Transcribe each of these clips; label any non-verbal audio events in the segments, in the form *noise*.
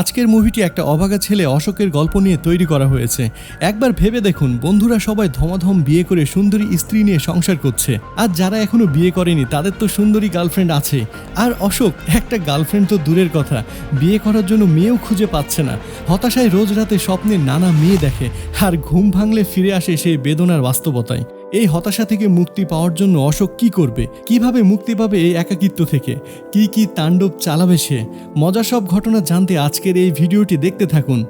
আজকের মুভিটি একটা অভাগা ছেলে অশোকের গল্প নিয়ে তৈরি করা হয়েছে। একবার ভেবে দেখুন, বন্ধুরা সবাই ধমাধম বিয়ে করে সুন্দরী স্ত্রী নিয়ে সংসার করছে। আর যারা এখনও বিয়ে করেনি, তাদের তো সুন্দরী গার্লফ্রেন্ড আছে। আর অশোক, একটা গার্লফ্রেন্ড তো দূরের কথা। বিয়ে করার জন্য মেয়েও খুঁজে পাচ্ছে না। হতাশায় রোজ রাতে স্বপ্নে নানা মেয়ে দেখে, আর ঘুম ভাঙলে ফিরে আসে সেই বেদনার বাস্তবতায়। এই হতাশা থেকে মুক্তি পাওয়ার জন্য অশোক কি করবে? কীভাবে মুক্তি পাবে এই একাকিত্ব থেকে? কি কি তাণ্ডব চালাবে সে? মজা সব ঘটনা জানতে আজকের এই ভিডিওটি দেখতে থাকুন।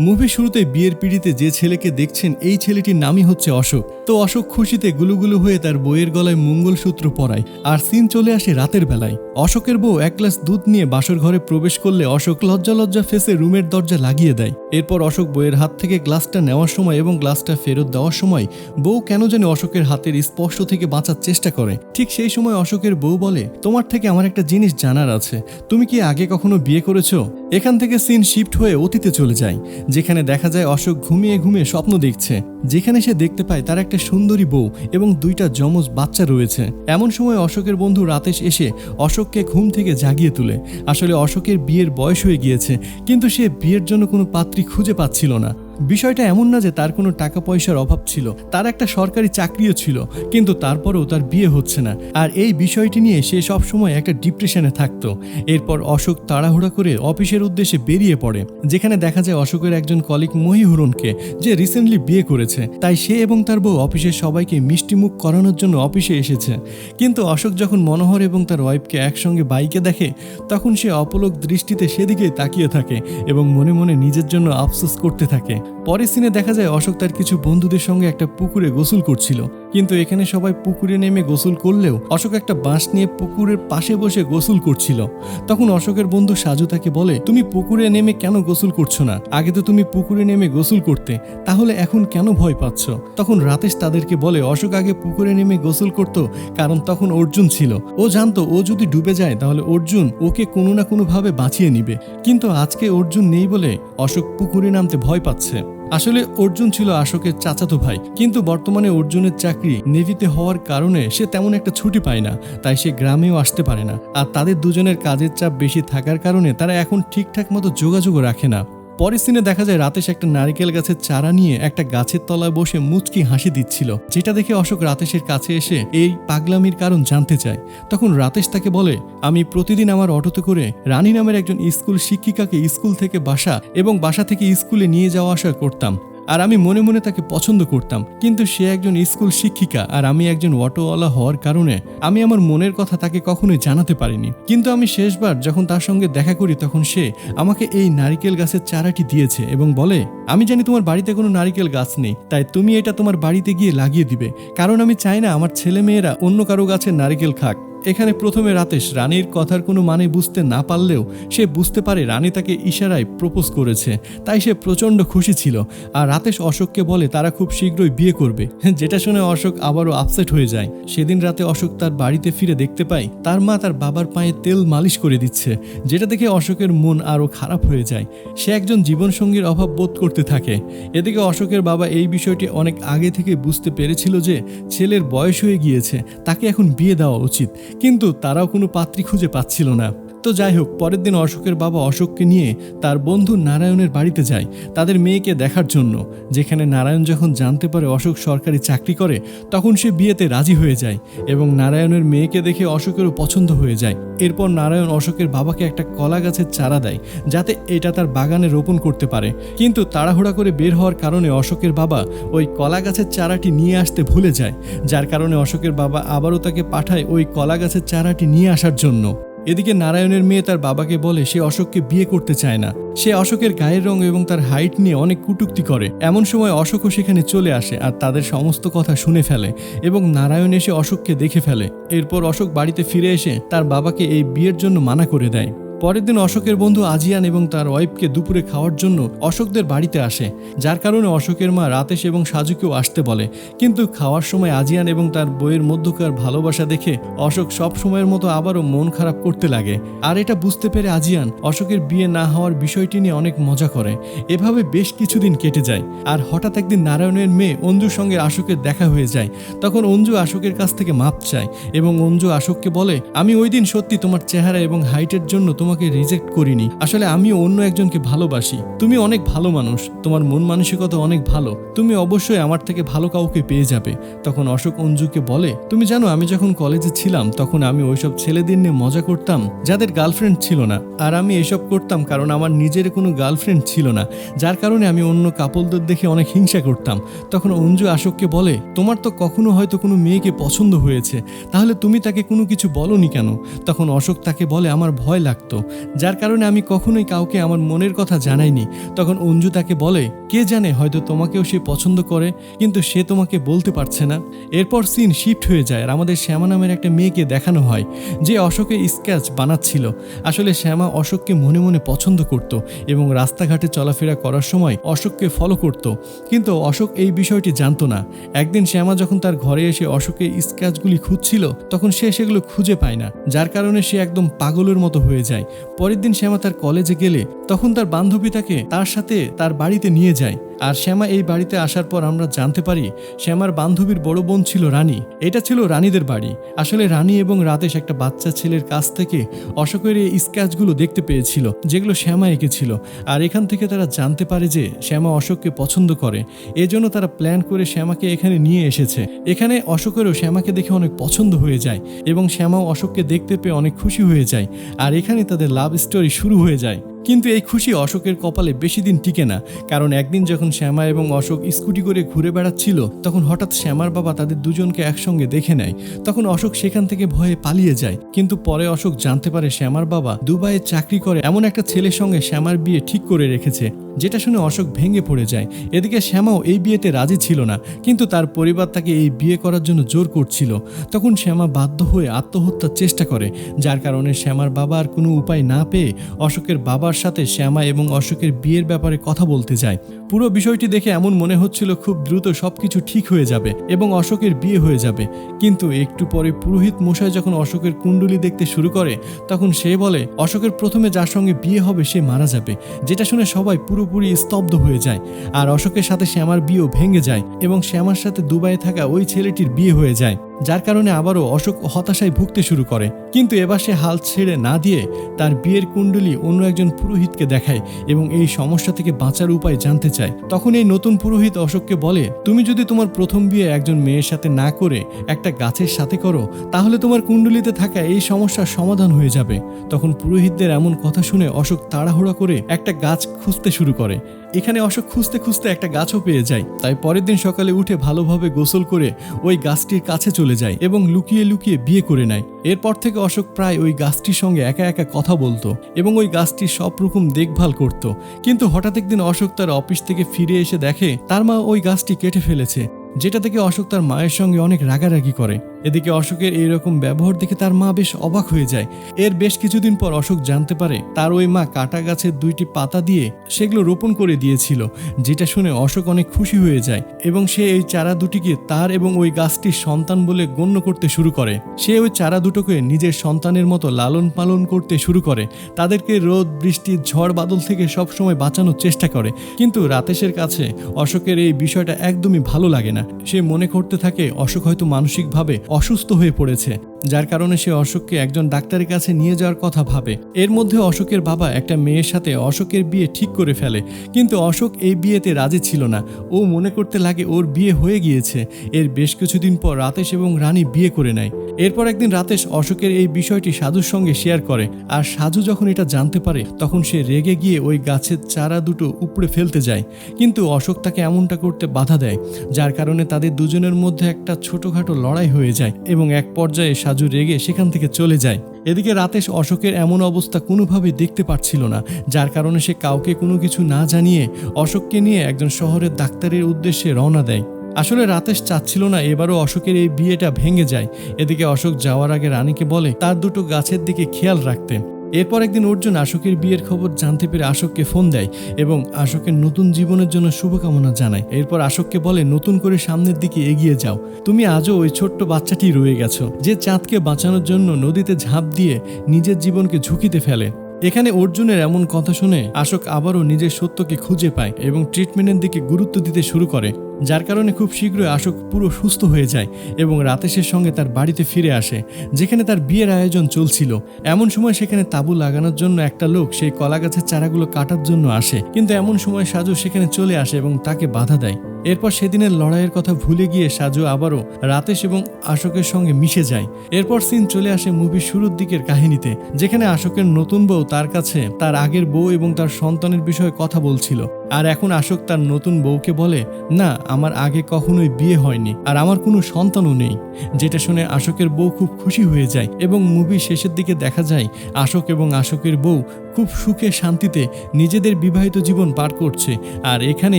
মুভি শুরুতে বিয়ের পিড়িতে যে ছেলেকে দেখছেন, এই ছেলেটির নামই হচ্ছে অশোক। তো অশোক খুশিতে গুলুগুলু হয়ে তার বইয়ের গলায় মঙ্গলসূত্র পরায়, আর সিন চলে আসে রাতের বেলায়। অশোকের বউ এক গ্লাস দুধ নিয়ে বাসর ঘরে প্রবেশ করলে অশোক লজ্জা লজ্জা ফেসে রুমের দরজা লাগিয়ে দেয়। এরপর অশোক বইয়ের হাত থেকে গ্লাসটা নেওয়ার সময় এবং গ্লাসটা ফেরত দেওয়ার সময় বউ কেন জানি অশোকের হাতের স্পর্শ থেকে বাঁচার চেষ্টা করে। ঠিক সেই সময় অশোকের বউ বলে, তোমার থেকে আমার একটা জিনিস জানার আছে। তুমি কি আগে কখনো বিয়ে করেছ? এখান থেকে সিন শিফট হয়ে অতীতে চলে যায়, যেখানে দেখা যায় অশোক ঘুমিয়ে ঘুমিয়ে স্বপ্ন দেখছে। যেখানে সে দেখতে পায় তার একটা সুন্দরী বউ এবং দুইটা যমজ বাচ্চা রয়েছে। এমন সময় অশোকের বন্ধু রাতেশ এসে অশোককে ঘুম থেকে জাগিয়ে তুলে। আসলে অশোকের বিয়ের বয়স হয়ে গিয়েছে, কিন্তু সে বিয়ের জন্য কোনো পাত্রী খুঁজে পাচ্ছিল না। বিষয়টা এমন না যে তার কোনো টাকা পয়সার অভাব ছিল। তার একটা সরকারি চাকরিও ছিল, কিন্তু তারপরেও তার বিয়ে হচ্ছে না। আর এই বিষয়টি নিয়ে সে সব সময় একটা ডিপ্রেশনে থাকতো। এরপর অশোক তাড়াহুড়া করে অফিসের উদ্দেশ্যে বেরিয়ে পড়ে, যেখানে দেখা যায় অশোকের একজন কলিগ মহিহুরনকে, যে রিসেন্টলি বিয়ে করেছে। তাই সে এবং তার বউ অফিসের সবাইকে মিষ্টিমুখ করানোর জন্য অফিসে এসেছে। কিন্তু অশোক যখন মনোহর এবং তার ওয়াইফকে একসঙ্গে বাইকে দেখে, তখন সে অপলক দৃষ্টিতে সেদিকেই তাকিয়ে থাকে এবং মনে মনে নিজের জন্য আফসোস করতে থাকে। পরের সিনে দেখা যায় অশোক তার কিছু বন্ধুদের সঙ্গে একটা পুকুরে গোসল করছিল। কিন্তু এখানে সবাই পুকুরে নেমে গোসল করলেও অশোক একটা বাঁশ নিয়ে পুকুরের পাশে বসে গোসল করছিল। তখন অশোকের বন্ধু সাজু তাকে বলে, তুমি পুকুরে নেমে কেন গোসল করছ না? আগে তো তুমি পুকুরে নেমে গোসল করতে, তাহলে এখন কেন ভয় পাচ্ছ? তখন রাতেশ তাদেরকে বলে, অশোক আগে পুকুরে নেমে গোসল করত, কারণ তখন অর্জুন ছিল। ও জানতো, ও যদি ডুবে যায়, তাহলে অর্জুন ওকে কোনো না কোনোভাবে বাঁচিয়ে নিবে। কিন্তু আজকে অর্জুন নেই বলে অশোক পুকুরে নামতে ভয় পাচ্ছে। আসলে অর্জুন ছিল আশোকের চাচাতো ভাই, কিন্তু বর্তমানে অর্জুনের চাকরি নেভিতে হওয়ার কারণে সে তেমন একটা ছুটি পায় না, তাই সে গ্রামেও আসতে পারে না। আর তাদের দুজনের কাজের চাপ বেশি থাকার কারণে তারা এখন ঠিকঠাক মতো যোগাযোগও রাখে না। পরের সিনে দেখা যায় রাতেশ একটা নারিকেল গাছের চারা নিয়ে একটা গাছের তলায় বসে মুচকি হাসি দিচ্ছিল। যেটা দেখে অশোক রাতেশের কাছে এসে এই পাগলামির কারণ জানতে চায়। তখন রাতেশ তাকে বলে, আমি প্রতিদিন আমার অটোতে করে রানী নামের একজন স্কুল শিক্ষিকাকে স্কুল থেকে বাসা এবং বাসা থেকে স্কুলে নিয়ে যাওয়া আসা করতাম। আর আমি মনে মনে তাকে পছন্দ করতাম। কিন্তু সে একজন স্কুল শিক্ষিকা আর আমি একজন অটোওয়ালা হওয়ার কারণে আমি আমার মনের কথা তাকে কখনোই জানাতে পারিনি। কিন্তু আমি শেষবার যখন তার সঙ্গে দেখা করি তখন সে আমাকে এই নারিকেল গাছের চারাটি দিয়েছে এবং বলে, আমি জানি তোমার বাড়িতে কোনো নারিকেল গাছ নেই, তাই তুমি এটা তোমার বাড়িতে গিয়ে লাগিয়ে দিবে। কারণ আমি চাই না আমার ছেলে মেয়েরা অন্য কারও গাছের নারিকেল খাক। এখানে প্রথমে রাতেশ রানীর কথার কোনো মানে বুঝতে না পারলেও সে বুঝতে পারে রানী তাকে ইশারায় প্রপোজ করেছে। তাই সে প্রচণ্ড খুশি ছিল। আর রাতেশ অশোককে বলে তারা খুব শীঘ্রই বিয়ে করবে। *laughs* যেটা শুনে অশোক আবারও আপসেট হয়ে যায়। সেদিন রাতে অশোক তার বাড়িতে ফিরে দেখতে পায়, তার মা তার বাবার পায়ে তেল মালিশ করে দিচ্ছে, যেটা দেখে অশোকের মন আরও খারাপ হয়ে যায়। সে একজন জীবনসঙ্গীর অভাব বোধ করতে থাকে। এদিকে অশোকের বাবা এই বিষয়টি অনেক আগে থেকে বুঝতে পেরেছিল যে ছেলের বয়স হয়ে গিয়েছে, তাকে এখন বিয়ে দেওয়া উচিত। কিন্তু তারাও কোনো পাত্রী খুঁজে পাচ্ছিল না। তো যাই হোক, পরের দিন অশোকের বাবা অশোককে নিয়ে তার বন্ধু নারায়ণের বাড়িতে যায় তাদের মেয়েকে দেখার জন্য। যেখানে নারায়ণ যখন জানতে পারে অশোক সরকারি চাকরি করে, তখন সে বিয়েতে রাজি হয়ে যায় এবং নারায়ণের মেয়েকে দেখে অশোকেরও পছন্দ হয়ে যায়। এরপর নারায়ণ অশোকের বাবাকে একটা কলা গাছের চারা দেয়, যাতে এটা তার বাগানে রোপণ করতে পারে। কিন্তু তাড়াহুড়া করে বের হওয়ার কারণে অশোকের বাবা ওই কলা গাছের চারাটি নিয়ে আসতে ভুলে যায়, যার কারণে অশোকের বাবা আবারও তাকে পাঠায় ওই কলা গাছের চারাটি নিয়ে আসার জন্য। এদিকে নারায়ণের মেয়ে তার বাবাকে বলে, সে অশোককে বিয়ে করতে চায় না। সে অশোকের গায়ের রং এবং তার হাইট নিয়ে অনেক কুটুক্তি করে। এমন সময় অশোকও সেখানে চলে আসে আর তাদের সমস্ত কথা শুনে ফেলে এবং নারায়ণ এসে অশোককে দেখে ফেলে। এরপর অশোক বাড়িতে ফিরে এসে তার বাবাকে এই বিয়ের জন্য মানা করে দেয়। পরের দিন অশোকের বন্ধু আজিয়ান এবং তার ওয়াইফকে দুপুরে খাওয়ার জন্য অশোকদের বাড়িতে আসে। যার কারণে অশোকের মা রাতেশ এবং সাজুকেও আসতে বলে। কিন্তু খাওয়ার সময় আজিয়ান এবং তার বইয়ের মধ্যকার ভালোবাসা দেখে অশোক সব সময়ের মতো আবারও মন খারাপ করতে লাগে। আর এটা বুঝতে পেরে আজিয়ান অশোকের বিয়ে না হওয়ার বিষয়টি নিয়ে অনেক মজা করে। এভাবে বেশ কিছুদিন কেটে যায়। আর হঠাৎ একদিন নারায়ণের মেয়ে অঞ্জুর সঙ্গে আশোকের দেখা হয়ে যায়। তখন অঞ্জু আশোকের কাছ থেকে মাপ চায় এবং অঞ্জু আশোককে বলে, আমি ওই দিন সত্যি তোমার চেহারা এবং হাইটের জন্য তোমাকে তোমাকে রিজেক্ট করিনি। আসলে আমি অন্য একজনকে ভালোবাসি। তুমি অনেক ভালো মানুষ। তোমার মন মানসিকতা অনেক ভালো। তুমি অবশ্যই আমার থেকে ভালো কাউকে পেয়ে যাবে। তখন অশোক অঞ্জুকে বলে, তুমি জানো, আমি যখন কলেজে ছিলাম, তখন আমি ওইসব ছেলেদের নিয়ে মজা করতাম, যাদের গার্লফ্রেন্ড ছিল না। আর আমি এসব করতাম কারণ আমার নিজের কোনো গার্লফ্রেন্ড ছিল না। যার কারণে আমি অন্য কাপলদের দেখে অনেক হিংসা করতাম। তখন অঞ্জু আশোককে বলে, তোমার তো কখনো হয়তো কোনো মেয়েকে পছন্দ হয়েছে। তাহলে তুমি তাকে কোনো কিছু বলনি কেন? তখন অশোক তাকে বলে, আমার ভয় লাগতো। যার কারণে আমি কখনোই কাউকে আমার মনের কথা জানাইনি। তখন অঞ্জু তাকে বলে, কে জানে, হয়তো তোমাকেও সে পছন্দ করে, কিন্তু সে তোমাকে বলতে পারছে না। এরপর সিন শিফট হয়ে যায় আর আমাদের শ্যামা নামের একটা মেয়েকে দেখানো হয়, যে অশোকের স্কেচ বানাচ্ছিল। আসলে শ্যামা অশোককে মনে মনে পছন্দ করত এবং রাস্তাঘাটে চলাফেরা করার সময় অশোককে ফলো করত। কিন্তু অশোক এই বিষয়টি জানতো না। একদিন শ্যামা যখন তার ঘরে এসে অশোকের স্কেচগুলি খুঁজছিল, তখন সে সেগুলো খুঁজে পায় না, যার কারণে সে একদম পাগলের মতো হয়ে যায়। পরের দিন শ্যামা তার কলেজে গেলে তখন তার বান্ধবী তাকে তার সাথে তার বাড়িতে নিয়ে যায়। আর শ্যামা এই বাড়িতে আসার পর আমরা জানতে পারি শ্যামার বান্ধবীর বড় বোন ছিল রানী। এটা ছিল রানীদের বাড়ি। আসলে রানী এবং রাতেশ একটা বাচ্চা ছেলের কাছ থেকে অশোকের এই স্ক্যাচগুলো দেখতে পেয়েছিল, যেগুলো শ্যামা এঁকেছিল। আর এখান থেকে তারা জানতে পারে যে শ্যামা অশোককে পছন্দ করে। এজন্য তারা প্ল্যান করে শ্যামাকে এখানে নিয়ে এসেছে। এখানে অশোকেরও শ্যামাকে দেখে অনেক পছন্দ হয়ে যায় এবং শ্যামাও অশোককে দেখতে পেয়ে অনেক খুশি হয়ে যায়। আর এখানে তাদের লাভ স্টোরি শুরু হয়ে যায়। কিন্তু এই খুশি অশোকের কপালে বেশি দিন টিকে না, কারণ একদিন যখন শ্যামা এবং অশোক স্কুটি করে ঘুরে বেড়াচ্ছিল, তখন হঠাৎ শ্যামার বাবা তাদের দুজনকে একসঙ্গে দেখে নেয়। তখন অশোক সেখান থেকে ভয়ে পালিয়ে যায়। কিন্তু পরে অশোক জানতে পারে শ্যামার বাবা দুবাইয়ে চাকরি করে এমন একটা ছেলের সঙ্গে শ্যামার বিয়ে ঠিক করে রেখেছে। যেটা শুনে অশোক ভেঙে পড়ে যায়। এদিকে শ্যামাও এই বিয়েতে রাজি ছিল না, কিন্তু তার পরিবার তাকে এই বিয়ে করার জন্য জোর করছিল। তখন শ্যামা বাধ্য হয়ে আত্মহত্যার চেষ্টা করে, যার কারণে শ্যামার বাবা আর কোনো উপায় না পেয়ে অশোকের বাবার সাথে শ্যামা এবং অশোকের বিয়ের ব্যাপারে কথা বলতে যায়। পুরো বিষয়টি দেখে এমন মনে হচ্ছিল খুব দ্রুত সবকিছু ঠিক হয়ে যাবে এবং অশোকের বিয়ে হয়ে যাবে। কিন্তু একটু পরে পুরোহিত মশাই যখন অশোকের কুণ্ডলি দেখতে শুরু করে, তখন সে বলে, অশোকের প্রথমে যার সঙ্গে বিয়ে হবে সে মারা যাবে। যেটা শুনে সবাই পুরোপুরি স্তব্ধ হয়ে যায়। আর অশোকের সাথে শ্যামার বিয়েও ভেঙে যায় এবং শ্যামার সাথে দুবাইয়ে থাকা ওই ছেলেটির বিয়ে হয়ে যায়। যার কারণে আবারও অশোক হতাশায় ভুগতে শুরু করে। কিন্তু এবার সে হাল ছেড়ে না দিয়ে তার বিয়ের কুণ্ডলী অন্য একজন পুরোহিতকে দেখায় এবং এই সমস্যা থেকে বাঁচার উপায় জানতে চায়। তখন এই নতুন পুরোহিত অশোককে বলে, তুমি যদি তোমার প্রথম বিয়ে একজন মেয়ের সাথে না করে একটা গাছের সাথে করো, তাহলে তোমার কুণ্ডলিতে থাকা এই সমস্যার সমাধান হয়ে যাবে। তখন পুরোহিতদের এমন কথা শুনে অশোক তাড়াহুড়া করে একটা গাছ খুঁজতে শুরু করে। এখানে অশোক খুঁজতে খুঁজতে একটা গাছও পেয়ে যায়। তাই পরের দিন সকালে উঠে ভালোভাবে গোসল করে ওই গাছটির কাছে চলে যায় এবং লুকিয়ে লুকিয়ে বিয়ে করে নেয়। এরপর থেকে অশোক প্রায় ওই গাছটির সঙ্গে একা একা কথা বলতো এবং ওই গাছটির সব রকম দেখভাল করত। কিন্তু হঠাৎ একদিন অশোক তার অফিস থেকে ফিরে এসে দেখে, তার মা ওই গাছটি কেটে ফেলেছে, যেটা থেকে অশোক তার মায়ের সঙ্গে অনেক রাগারাগি করে। এদিকে অশোকের এইরকম ব্যবহার দেখে তার মা বেশ অবাক হয়ে যায়। এর বেশ কিছুদিন পর অশোক জানতে পারে, তার ওই মা কাটা গাছের দুইটি পাতা দিয়ে সেগুলো রোপণ করে দিয়েছিল, যেটা শুনে অশোক অনেক খুশি হয়ে যায় এবং সে এই চারা দুটিকে তার এবং ওই গাছটির সন্তান বলে গণ্য করতে শুরু করে। সে ওই চারা দুটোকে নিজের সন্তানের মতো লালন পালন করতে শুরু করে। তাদেরকে রোদ, বৃষ্টি, ঝড়, বাদল থেকে সবসময় বাঁচানোর চেষ্টা করে। কিন্তু রাতেশের কাছে অশোকের এই বিষয়টা একদমই ভালো লাগে না। সে মনে করতে থাকে, অশোক হয়তো মানসিকভাবে অসুস্থ হয়ে পড়েছে, যার কারণে সে অশোককে একজন ডাক্তারের কাছে নিয়ে যাওয়ার কথা ভাবে। এর মধ্যে অশোকের বাবা একটা মেয়ের সাথে অশোকের বিয়ে ঠিক করে ফেলে, কিন্তু অশোক এই বিয়েতে রাজি ছিল না। ও মনে করতে লাগে ওর বিয়ে হয়ে গিয়েছে। এর বেশ কিছুদিন পর রাতেশ এবং রানী বিয়ে করে নেয়। এরপর একদিন রাতেশ অশোকের এই বিষয়টি সাধুর সঙ্গে শেয়ার করে, আর সাধু যখন এটা জানতে পারে, তখন সে রেগে গিয়ে ওই গাছের চারা দুটো উপড়ে ফেলতে যায়। কিন্তু অশোক তাকে এমনটা করতে বাধা দেয়, যার কারণে তাদের দুজনের মধ্যে একটা ছোটোখাটো লড়াই হয়ে যায়। এবং এক পর্যায়ে সাজু রেগে সেখান থেকে চলে যায়। এদিকে রাতেশ অশোকের এমন অবস্থা কোনোভাবে দেখতে পারছিল না, যার কারণে সে কাউকে কোনো কিছু না জানিয়ে অশোককে নিয়ে একজন শহরের ডাক্তারের উদ্দেশ্যে রওনা দেয়। আসলে রাতেশ চাচ্ছিল না এবারও অশোকের এই বিয়েটা ভেঙে যায়। এদিকে অশোক যাওয়ার আগে রানীকে বলে, তার দুটো গাছের দিকে খেয়াল রাখতে। এরপর একদিন অর্জুন আশোকের বিয়ের খবর জানতে পেরে আশোককে ফোন দেয় এবং আশোকের নতুন জীবনের জন্য শুভকামনা জানায়। এরপর আশোককে বলে, নতুন করে সামনের দিকে এগিয়ে যাও। তুমি আজও ওই ছোট্ট বাচ্চাটি রয়ে গেছো, যে চাঁদকে বাঁচানোর জন্য নদীতে ঝাঁপ দিয়ে নিজের জীবনকে ঝুঁকিতে ফেলে। এখানে অর্জুনের এমন কথা শুনে আশোক আবারও নিজের সত্যকে খুঁজে পায় এবং ট্রিটমেন্টের দিকে গুরুত্ব দিতে শুরু করে। যার কারণে খুব শীঘ্রই আশোক পুরো সুস্থ হয়ে যায় এবং রাতেশের সঙ্গে তার বাড়িতে ফিরে আসে, যেখানে তার বিয়ের আয়োজন চলছিল। এমন সময় সেখানে তাঁবু লাগানোর জন্য একটা লোক সেই কলা গাছের চারাগুলো কাটার জন্য আসে। কিন্তু এমন সময় সাজু সেখানে চলে আসে এবং তাকে বাধা দেয়। এরপর সেদিনের লড়াইয়ের কথা ভুলে গিয়ে সাজু আবারও রাতেশ এবং আশোকের সঙ্গে মিশে যায়। এরপর সিন চলে আসে মুভির শুরুর দিকের কাহিনীতে, যেখানে আশোকের নতুন বউ তার কাছে তার আগের বউ এবং তার সন্তানের বিষয়ে কথা বলছিল। আর এখন আশোক তার নতুন বউকে বলে, না, আমার আগে কখনোই বিয়ে হয়নি আর আমার কোনো সন্তানও নেই। যেটা শুনে আশোকের বউ খুব খুশি হয়ে যায় এবং মুভি শেষের দিকে দেখা যায় আশোক এবং আশোকের বউ খুব সুখে শান্তিতে নিজেদের বিবাহিত জীবন পার করছে আর এখানে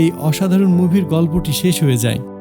এই অসাধারণ মুভির গল্পটি শেষ হয়ে যায়।